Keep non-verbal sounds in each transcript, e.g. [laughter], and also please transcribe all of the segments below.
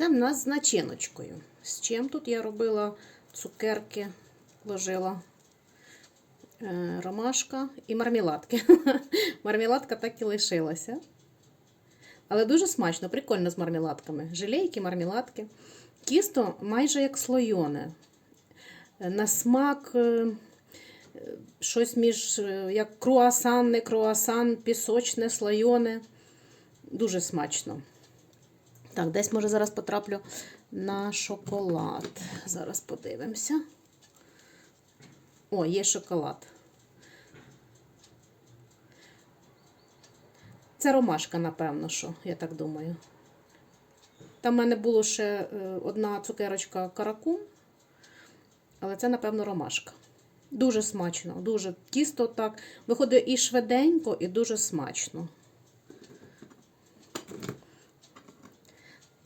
Це в нас з начиночкою. З чим тут я робила цукерки, ложила е, ромашка і мармеладки. [laughs] Мармеладка так і лишилася. Але дуже смачно, прикольно з мармеладками. Желейки, мармеладки. Тісто майже як слойоне. Е, На смак е, щось між як круасан, не круасан, пісочне, слойоне. Дуже смачно. Так, десь, може, зараз потраплю на шоколад. Зараз подивимося. О, є шоколад. Це ромашка, напевно, що, я так думаю. Там в мене було ще е, одна цукерочка каракум, але це, напевно, ромашка. Дуже смачно, дуже тісто так. Виходить і швиденько, і дуже смачно.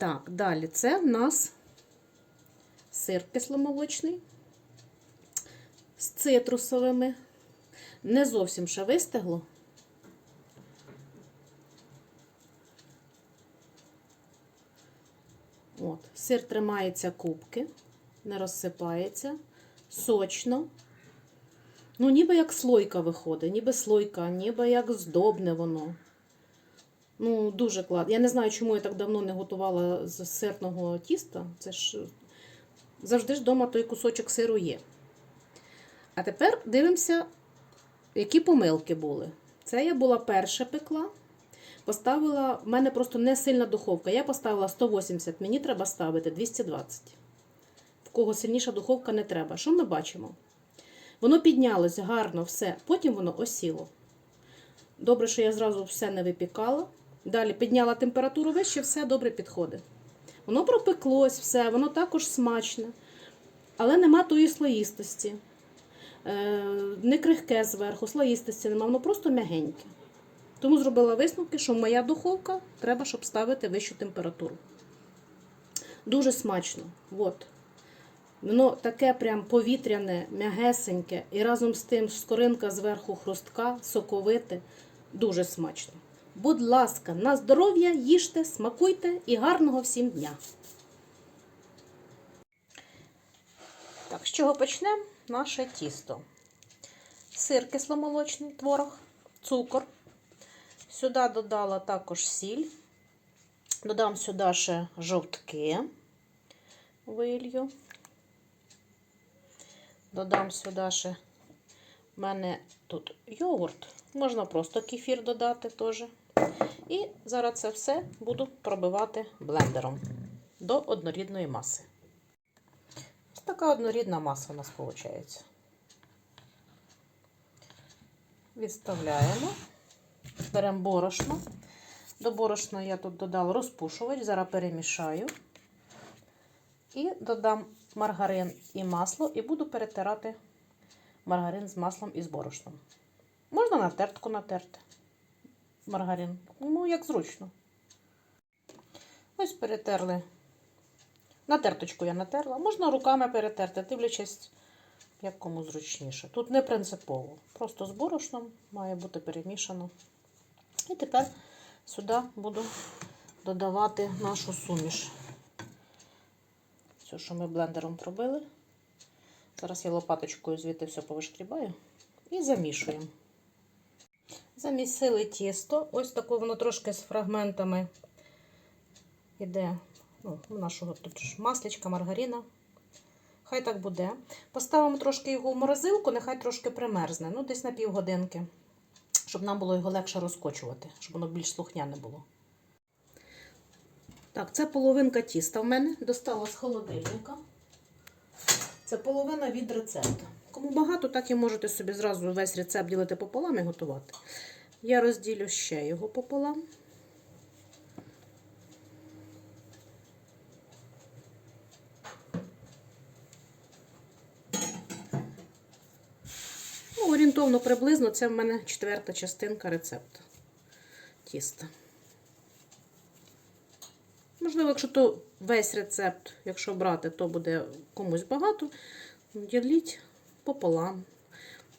Так, далі це в нас сир кисломолочний з цитрусовими. Не зовсім ще вистигло. От, сир тримається кубки, не розсипається, сочно. Ну, ніби як слойка виходить, ніби слойка, ніби як здобне воно. Ну, дуже клад. Я не знаю, чому я так давно не готувала з сирного тіста. Це ж завжди ж вдома той кусочок сиру є. А тепер дивимося, які помилки були. Це я була перша пекла. Поставила, в мене просто не сильна духовка. Я поставила 180, мені треба ставити 220. В кого сильніша духовка не треба. Що ми бачимо? Воно піднялося гарно, все. Потім воно осіло. Добре, що я зразу все не випікала. Далі підняла температуру вище, все добре підходить. Воно пропеклось, все, воно також смачне, але нема тої слоїстості. Е, не крихке зверху, слоїстості нема, воно просто м'ягеньке. Тому зробила висновки, що моя духовка треба, щоб ставити вищу температуру. Дуже смачно. От. Воно таке прям повітряне, м'ягесеньке, і разом з тим скоринка зверху хрустка, соковите. Дуже смачно. Будь ласка, на здоров'я, їжте, смакуйте і гарного всім дня. Так, з чого почнемо? Наше тісто. Сир кисломолочний, творог, цукор. Сюди додала також сіль. Додам сюди ще жовтки вилью. Додам сюди ще в мене тут йогурт. Можна просто кефір додати теж. І зараз це все буду пробивати блендером до однорідної маси. Ось така однорідна маса у нас виходить. Відставляємо, беремо борошно. До борошна я тут додала розпушувач, зараз перемішаю. І додам маргарин і масло, і буду перетирати маргарин з маслом і з борошном. Можна на тертку натерти маргарин. Ну, як зручно. Ось перетерли. На терточку я натерла. Можна руками перетерти, дивлячись, як кому зручніше. Тут не принципово. Просто з борошном має бути перемішано. І тепер сюди буду додавати нашу суміш. Все, що ми блендером пробили. Зараз я лопаточкою звідти все повишкрібаю і замішуємо. Замісили тісто. Ось таке воно трошки з фрагментами йде. Ну, нашого тут ж масличка, маргарина. Хай так буде. Поставимо трошки його в морозилку, нехай трошки примерзне. Ну, десь на півгодинки, щоб нам було його легше розкочувати, щоб воно більш слухняне було. Так, це половинка тіста в мене. Достала з холодильника. Це половина від рецепту. Кому багато, так і можете собі зразу весь рецепт ділити пополам і готувати. Я розділю ще його пополам. Ну, орієнтовно приблизно це в мене четверта частинка рецепту тіста. Можливо, якщо то весь рецепт, якщо брати, то буде комусь багато. Діліть пополам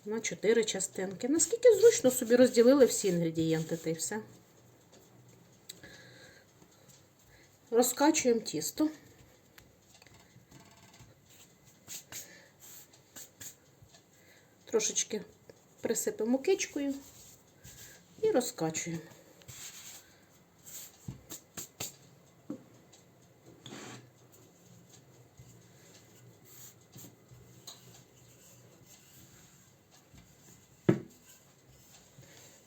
на 4 частинки. Наскільки зручно собі розділили всі інгредієнти та й все. розкачуємо тісто. Трошечки присипемо кичкою і розкачуємо.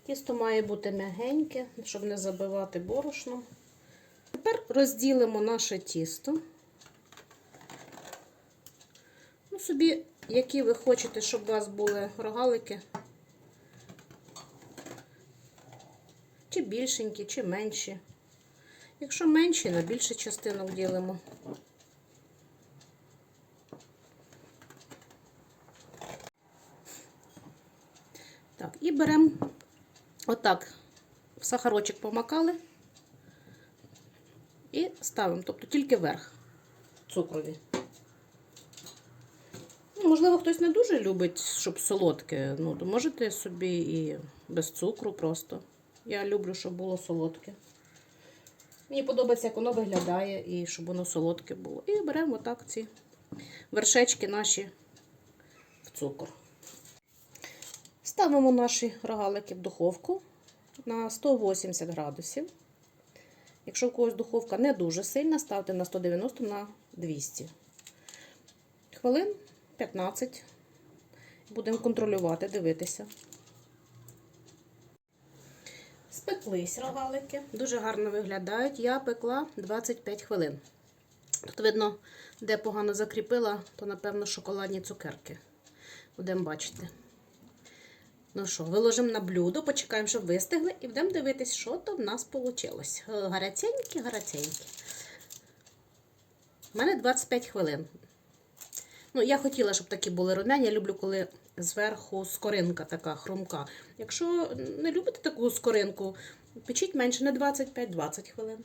Тісто має бути м'ягеньке, щоб не забивати борошном. Тепер розділимо наше тісто. Ну, собі, які ви хочете, щоб у вас були рогалики. Чи більшенькі, чи менші. Якщо менші, на більше частинок ділимо. Так, і беремо отак, в сахарочок помакали і ставимо, тобто тільки верх цукрові. Ну, Можливо, хтось не дуже любить, щоб солодке. Ну, то можете собі і без цукру просто. Я люблю, щоб було солодке. Мені подобається, як воно виглядає, і щоб воно солодке було. І беремо отак ці вершечки наші в цукор. Ставимо наші рогалики в духовку на 180 градусів. Якщо у когось духовка не дуже сильна, ставте на 190 на 200. Хвилин 15. Будемо контролювати, дивитися. Спеклись рогалики, дуже гарно виглядають. Я пекла 25 хвилин. Тут видно, де погано закріпила, то, напевно, шоколадні цукерки. Будемо бачити. Ну що, виложимо на блюдо, почекаємо, щоб вистигли, і будемо дивитись, що то в нас вийшло. Гаряченькі, гаряченькі. У мене 25 хвилин. Ну, я хотіла, щоб такі були румяні. Я люблю, коли зверху скоринка така хрумка. Якщо не любите таку скоринку, печіть менше, не 25-20 хвилин.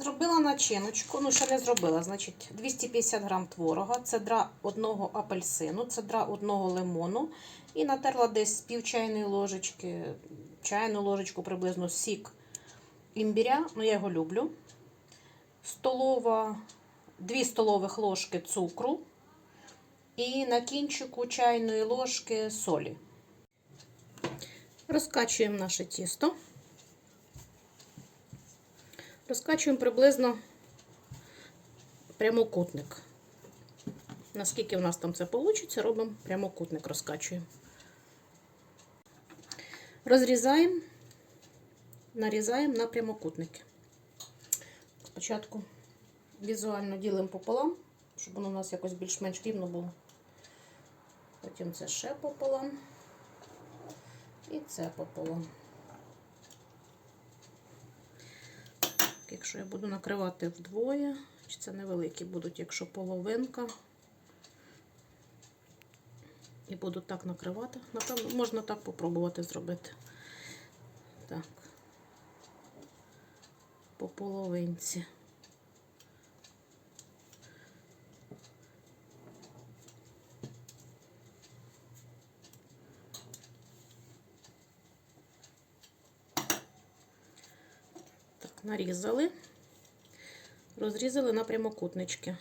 Зробила начиночку, ну ще не зробила, значить 250 грам творога, цедра одного апельсину, цедра одного лимону і натерла десь пів чайної ложечки, чайну ложечку приблизно сік імбіря, ну я його люблю. Столова, 2 столових ложки цукру і на кінчику чайної ложки солі. Розкачуємо наше тісто. Розкачуємо приблизно прямокутник. Наскільки в нас там це вийде, робимо прямокутник, розкачуємо. Розрізаємо, нарізаємо на прямокутники. Спочатку візуально ділимо пополам, щоб воно у нас якось більш-менш рівно було. Потім це ще пополам і це пополам. Якщо я буду накривати вдвоє, чи це невеликі будуть, якщо половинка. І буду так накривати. Напевно, можна так попробувати зробити. Так, по половинці. Так, нарізали, розрізали на прямокутнички.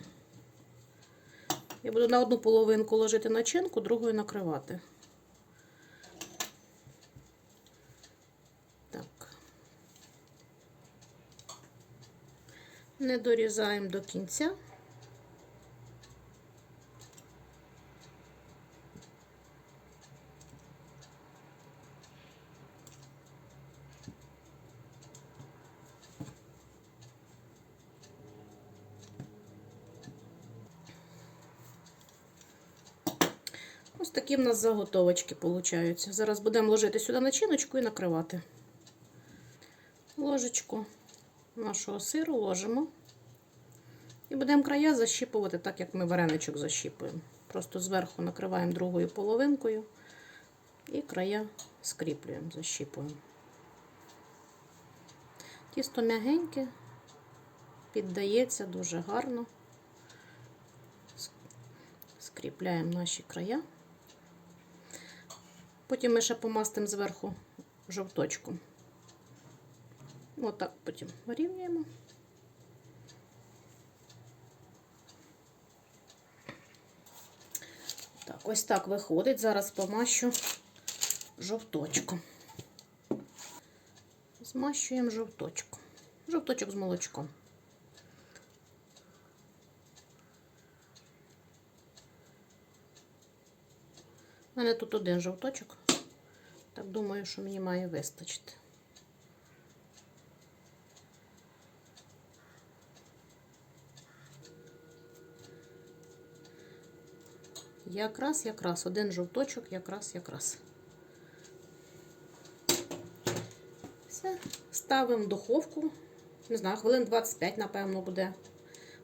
Я буду на одну половинку ложити начинку, другою накривати. Так. Не дорізаємо до кінця. Такі в нас заготовочки получаються. Зараз будемо ложити сюди начиночку і накривати. Ложечку нашого сиру ложимо. І будемо края защіпувати, так як ми вареничок защіпуємо. Просто зверху накриваємо другою половинкою і края скріплюємо, защіпуємо. Тісто м'ягеньке, піддається дуже гарно. Скріпляємо наші края. Потім ми ще помастимо зверху жовточком. Отак потім вирівнюємо. Так, ось так виходить. Зараз помащу жовточком. Змащуємо жовточком. Жовточок з молочком. У мене тут один жовточок. Так думаю, що мені має вистачити. Якраз, якраз, один жовточок, якраз, якраз. Все, ставимо в духовку. Не знаю, хвилин 25, напевно, буде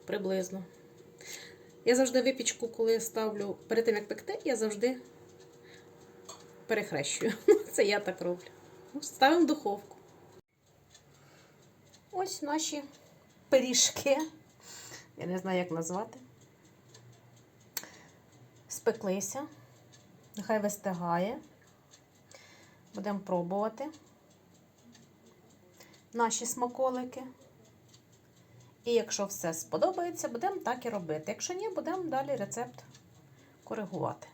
приблизно. Я завжди випічку, коли ставлю перед тим, як пекти, я завжди перехрещую. [laughs] Це я так роблю. Ну, Ставимо в духовку. Ось наші пиріжки. Я не знаю, як назвати. Спеклися. Нехай вистигає. Будемо пробувати наші смаколики. І якщо все сподобається, будемо так і робити. Якщо ні, будемо далі рецепт коригувати.